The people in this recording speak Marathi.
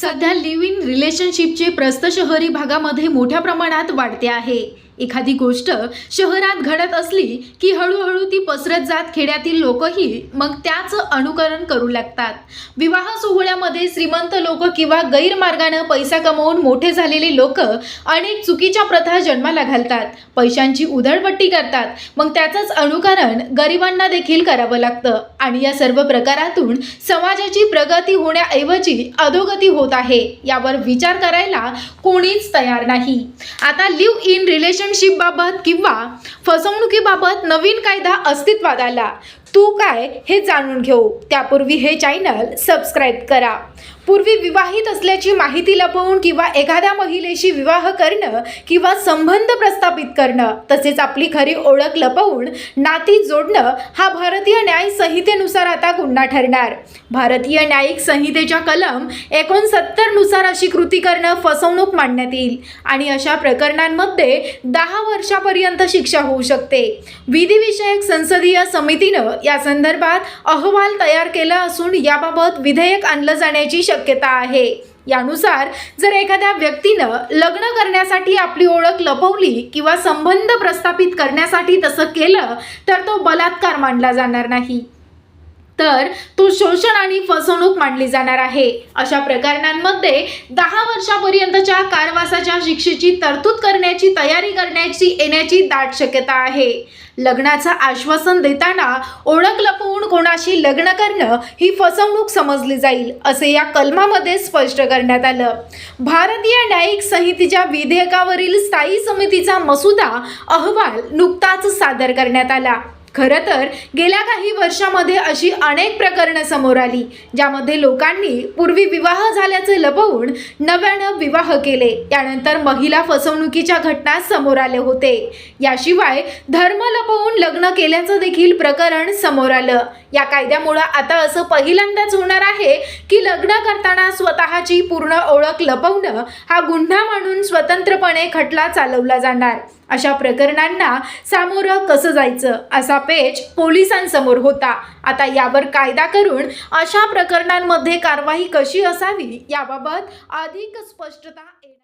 सध्या लिव्ह इन रिलेशनशिपचे प्रस्त शहरी भागामध्ये मोठ्या प्रमाणात वाढते आहे. एखादी गोष्ट शहरात घडत असली की हळूहळू ती पसरत जात खेड्यातील लोकही मग त्याच अनुकरण करू लागतात. विवाह सोहळ्यामध्ये श्रीमंत लोक किंवा गैरमार्गानं पैसा कमवून मोठे झालेले लोक अनेक चुकीच्या प्रथा जन्माला घालतात. पैशांची उधळपट्टी करतात. मग त्याचंच अनुकरण गरिबांना देखील करावं लागतं. आणि या सर्व प्रकारातून समाजाची प्रगती होण्याऐवजी अधोगती होत आहे. यावर विचार करायला कोणीच तयार नाही. आता लिव्ह इन रिलेशन बाबत किंवा फसवणुकीबाबत नवीन कायदा अस्तित्वात आला. तू काय हे जाणून घेऊ? त्यापूर्वी हे चॅनल सबस्क्राईब करा. पूर्वी विवाहित असल्याची माहिती लपवून किंवा एखाद्या महिलेशी विवाह करणं किंवा संबंध प्रस्थापित करणं तसेच आपली खरी ओळख लपवून नाती जोडणं हा भारतीय न्याय संहितेनुसार आता गुन्हा ठरणार. भारतीय न्यायिक संहितेच्या कलम एकोणसत्तरनुसार अशी कृती करणं फसवणूक मांडण्यात येईल आणि अशा प्रकरणांमध्ये दहा वर्षापर्यंत शिक्षा होऊ शकते. विधिविषयक संसदीय समितीनं या संदर्भात अहवाल तयार केला असून याबाबत विधेयक आणलं जाण्याची शक्यता आहे. यानुसार जर एखाद्या व्यक्तीनं लग्न करण्यासाठी आपली ओळख लपवली किंवा संबंध प्रस्थापित करण्यासाठी तसं केलं तर तो बलात्कार मानला जाणार नाही. तर तो शोषण आणि फसवणूक मानली जाणार आहे. अशा प्रकरणांमध्ये दहा वर्षापर्यंतच्या कारवासाच्या शिक्षेची तरतूद करण्याची तयारी करण्याची येण्याची दाट शक्यता आहे. लग्नाचं आश्वासन देताना ओळख लपवून कोणाशी लग्न करणं ही फसवणूक समजली जाईल असे या कलमामध्ये स्पष्ट करण्यात आलं. भारतीय न्यायिक संहितेच्या विधेयकावरील स्थायी समितीचा मसुदा अहवाल नुकताच सादर करण्यात आला. खरं तर गेल्या काही वर्षामध्ये अशी अनेक प्रकरणं समोर आली ज्यामध्ये लोकांनी पूर्वी विवाह झाल्याचे लपवून नव्यानं विवाह केले. त्यानंतर महिला फसवणुकीच्या घटना समोर आले होते. याशिवाय धर्म लपवून लग्न केल्याचं देखील प्रकरण समोर आलं. या कायद्यामुळं आता असं पहिल्यांदाच होणार आहे की लग्न करताना स्वतःची पूर्ण ओळख लपवणं हा गुन्हा मानून स्वतंत्रपणे खटला चालवला जाणार. अशा प्रकरणांना सामोरं कसं जायचं असा पेच पोलिसांसमोर होता. आता यावर कायदा करून अशा प्रकरणांमध्ये कारवाई कशी असावी याबाबत अधिक स्पष्टता